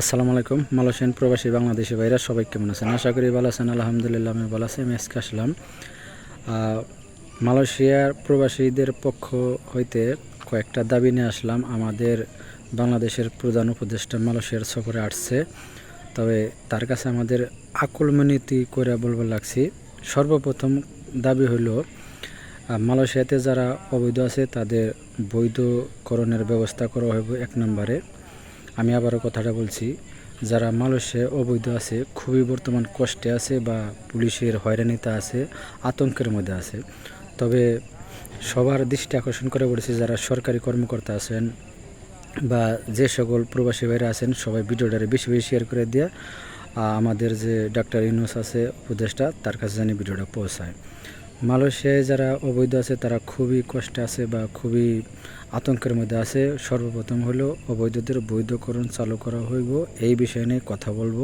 আসসালামু আলাইকুম মালয়েশিয়ান প্রবাসী বাংলাদেশি ভাইরা সবাই কেমন আছেন? আশা করি ভালো আছেন আলহামদুলিল্লাহ আমি ভালো আছি আমি আজকে আসলাম। মালয়েশিয়ার প্রবাসীদের পক্ষ হইতে কয়েকটা দাবি নিয়ে আসলাম। আমাদের বাংলাদেশের প্রধান উপদেষ্টা মালয়েশিয়ার সফরে আসছে। তবে তার কাছে আমাদের আকুল মিনতি করে বলবার লাগছি সর্বপ্রথম দাবি আহ, মালয়েশিয়াতে যারা অবৈধ আছে তাদের বৈধকরণের ব্যবস্থা করা হবে এক নম্বরে। আমি আবারও কথাটা বলছি যারা মালয়েশিয়া অবৈধ আছে খুবই বর্তমান কষ্টে আছে বা পুলিশের হয়রানিতে আছে আতঙ্কের মধ্যে আছে। তবে সবার দৃষ্টি আকর্ষণ করে বলেছি যারা সরকারি কর্মকর্তা আছেন বা যে সকল প্রবাসী ভাইরা আছেন সবাই ভিডিওটারে বেশি বেশি শেয়ার করে আহ, আমাদের যে ডাক্তার ইউনুস আছে উপদেষ্টা তার কাছে জানি ভিডিওটা পৌঁছায়। মালয়েশিয়ায় যারা অবৈধ আছে, তারা খুবই কষ্টে আছে বা খুবই আতঙ্কের মধ্যে আছে। সর্বপ্রথম হলো অবৈধদের বৈধকরণ চালু করা হইব। এই বিষয় নিয়ে কথা বলব।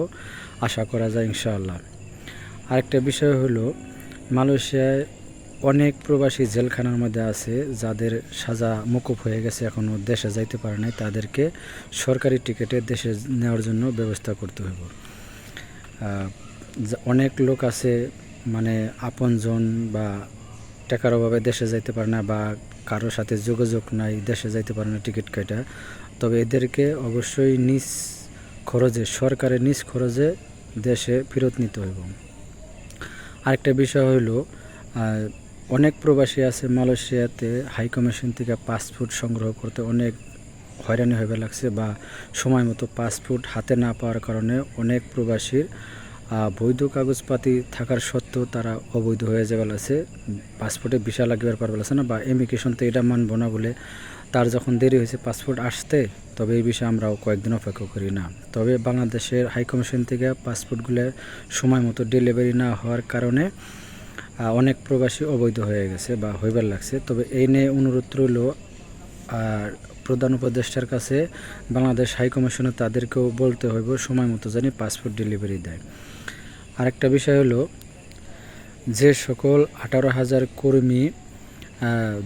আশা করা যায় ইনশাআল্লাহ। আরেকটা বিষয় হলো, মালয়েশিয়ায় অনেক প্রবাসী জেলখানার মধ্যে আছে, যাদের সাজা মুকুব হয়ে গেছে এখনও দেশে যাইতে পারে নাই। তাদেরকে সরকারি টিকিটে দেশে নেওয়ার জন্য ব্যবস্থা করতে হইব। অনেক লোক আছে মানে আপনজন বা টাকার অভাবে দেশে যাইতে পারে না বা কারোর সাথে যোগাযোগ নাই, দেশে যাইতে পারে না টিকিট কাটা। তবে এদেরকে অবশ্যই নিজ খরচে সরকারের নিজ খরচে দেশে ফেরত নিতে হইব। আরেকটা বিষয় হইল অনেক প্রবাসী আছে মালয়েশিয়াতে, হাই কমিশন থেকে পাসপোর্ট সংগ্রহ করতে অনেক হয়রানি হয়ে লাগছে বা সময় মতো পাসপোর্ট হাতে না পাওয়ার কারণে অনেক প্রবাসীর বৈধ কাগজপাতি থাকার সত্ত্বেও তারা অবৈধ হয়ে যাবে আছে পাসপোর্টে ভিসা লাগবার পারবে আছে না, বা ইমিগ্রেশন তো এটা মানবো না বলে তার যখন দেরি হয়েছে পাসপোর্ট আসতে, তবে এই বিষয়ে আমরাও কয়েকদিন অপেক্ষা করি না। তবে বাংলাদেশের হাইকমিশন থেকে পাসপোর্টগুলো সময় মতো ডেলিভারি না হওয়ার কারণে অনেক প্রবাসী অবৈধ হয়ে গেছে বা হইবার লাগছে। তবে এই নিয়ে অনুরোধ রইল আর প্রধান উপদেষ্টার কাছে বাংলাদেশ হাই কমিশনে তাদেরকেও বলতে হইব, সময় মতো জানি পাসপোর্ট ডেলিভারি দেয়। আরেকটা বিষয় হলো, যে সকল আঠারো হাজার কর্মী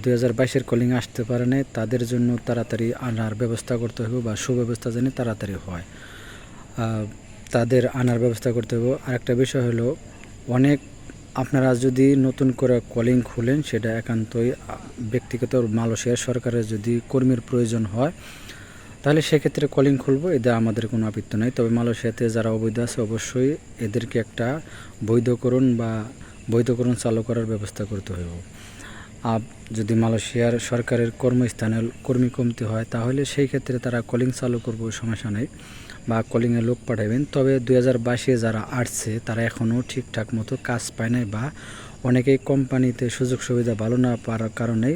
দুই হাজার বাইশের কলিং আসতে পারে নাই, তাদের জন্য তাড়াতাড়ি আনার ব্যবস্থা করতে হবে বা সুব্যবস্থা যেন তাড়াতাড়ি হয়। তাদের আনার ব্যবস্থা করতে হবে আরেকটা বিষয় হলো, অনেক আপনারা যদি নতুন করে কলিং খুলেন, সেটা একান্তই ব্যক্তিগত মালয়েশিয়ার সরকারের যদি কর্মীর প্রয়োজন হয়, তাহলে সেক্ষেত্রে কলিং খুলবো, এতে আমাদের কোনো আপত্তি নাই। তবে মালয়েশিয়াতে যারা অবৈধ আছে, অবশ্যই এদেরকে একটা বৈধকরণ বা বৈধকরণ চালু করার ব্যবস্থা করতে হইব। আর যদি মালয়েশিয়ার সরকারের কর্মস্থানে কর্মী কমতি হয়, তাহলে সেই ক্ষেত্রে তারা কলিং চালু করব, সমস্যা নেই। বা কলিংয়ে লোক পাঠাবেন। তবে দুই হাজার বাইশে যারা আসছে, তারা এখনও ঠিকঠাক মতো কাজ পায় নাই বা অনেকেই কোম্পানিতে সুযোগ সুবিধা ভালো না পাওয়ার কারণে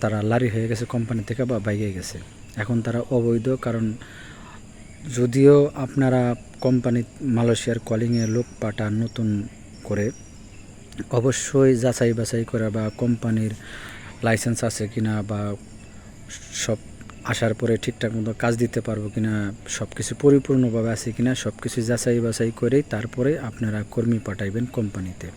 তারা লারি হয়ে গেছে কোম্পানি থেকে বা বাইকে গেছে। এখন তারা অবৈধ কারণ যদিও আপনারা কোম্পানি মালয়েশিয়ার কলিংয়ে লোক পাঠান নতুন করে অবশ্যই যাচাই বাছাই করা বা কোম্পানির লাইসেন্স আছে কিনা বা সব আসার পরে ঠিকঠাক মতো কাজ দিতে পারব কিনা সব কিছু পরিপূর্ণভাবে আছে কিনা সব কিছু যাচাই বাছাই করেই তারপরে আপনারা কর্মী পাঠাইবেন কোম্পানিতে।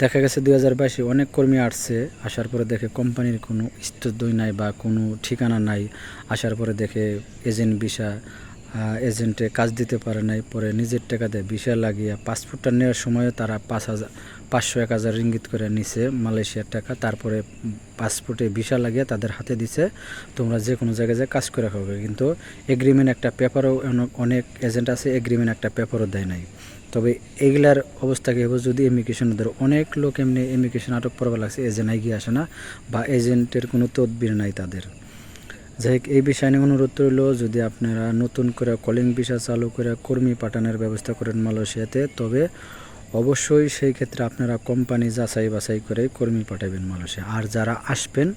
দেখা গেছে দুই হাজার বাইশে অনেক কর্মী আসছে, আসার পরে দেখে কোম্পানির কোনো স্তরদই নাই বা কোনো ঠিকানা নাই, আসার পরে দেখে এজেন্ট ভিসা এজেন্টে কাজ দিতে পারে নাই, পরে নিজের টাকা দিয়ে ভিসা লাগিয়ে পাসপোর্টটা নেওয়ার সময়ও তারা পাঁচ হাজার পাঁচশো, এক হাজার রিঙ্গিত করে নিছে মালয়েশিয়ার টাকা। তারপরে পাসপোর্টে ভিসা লাগিয়ে তাদের হাতে দিছে, তোমরা যে কোনো জায়গায় যায় কাজ করে খাবে। কিন্তু এগ্রিমেন্ট একটা পেপারও অনেক এজেন্ট আছে এগ্রিমেন্ট একটা পেপারও দেয় নাই। তবে এইগুলার অবস্থা কী হবে? যদি ইমিগ্রেশন ওদের অনেক লোক এমনি ইমিগ্রেশন আটক করবা লাগছে এজেন্ট এগিয়ে আসে না, বা এজেন্টের কোনো তদবির নাই তাদের। যাই এই বিষয় অনুরোধ রইল, যদি আপনারা নতুন করে কলিং ভিসা চালু করে কর্মী পাঠানোর ব্যবস্থা করেন মালয়েশিয়াতে, তবে অবশ্যই সেই ক্ষেত্রে আপনারা কোম্পানি যাচাই বাছাই করে কর্মী পাঠাবেন মালয়েশিয়া। আর যারা আসবেন,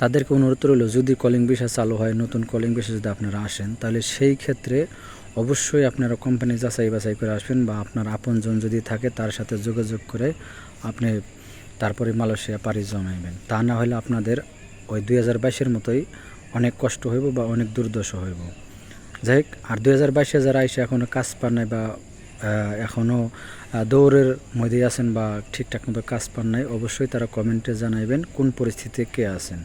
তাদেরকে অনুরোধ রইল, যদি কলিং ভিসা চালু হয়, নতুন কলিং ভিসা যদি আপনারা আসেন, তাহলে সেই ক্ষেত্রে অবশ্যই আপনারা কোম্পানি যাচাই বাছাই করে আসবেন বা আপনার আপনজন যদি থাকে, তার সাথে যোগাযোগ করে আপনি তারপরে মালয়েশিয়া পাড়ি জমাইবেন। তা না হলে আপনাদের ওই দুই হাজার বাইশের মতোই অনেক কষ্ট হইব বা অনেক দুর্দশ হইব। যাই আর দুই হাজার বাইশে যারা এসে এখনও কাজ পান নাই বা এখনও দৌড়ের মধ্যে আছেন বা ঠিকঠাক মতো কাজ পান নাই, অবশ্যই তারা কমেন্টে জানাইবেন কোন পরিস্থিতিতে কে আছেন।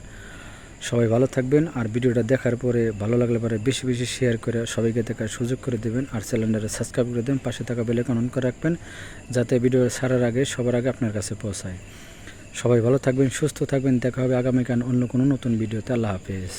সবাই ভালো থাকবেন আর ভিডিওটা দেখার পরে ভালো লাগলে পরে বেশি বেশি শেয়ার করে সবাইকে দেখার সুযোগ করে দেবেন আর চ্যানেলটা সাবস্ক্রাইব করে দেবেন, পাশে থাকা বেলেকন অন করে রাখবেন, যাতে ভিডিও ছাড়ার আগে সবার আগে আপনার কাছে পৌঁছায়। সবাই ভালো থাকবেন সুস্থ থাকবেন দেখা হবে আগামীকাল অন্য কোনো নতুন ভিডিওতে। আল্লাহ হাফেজ।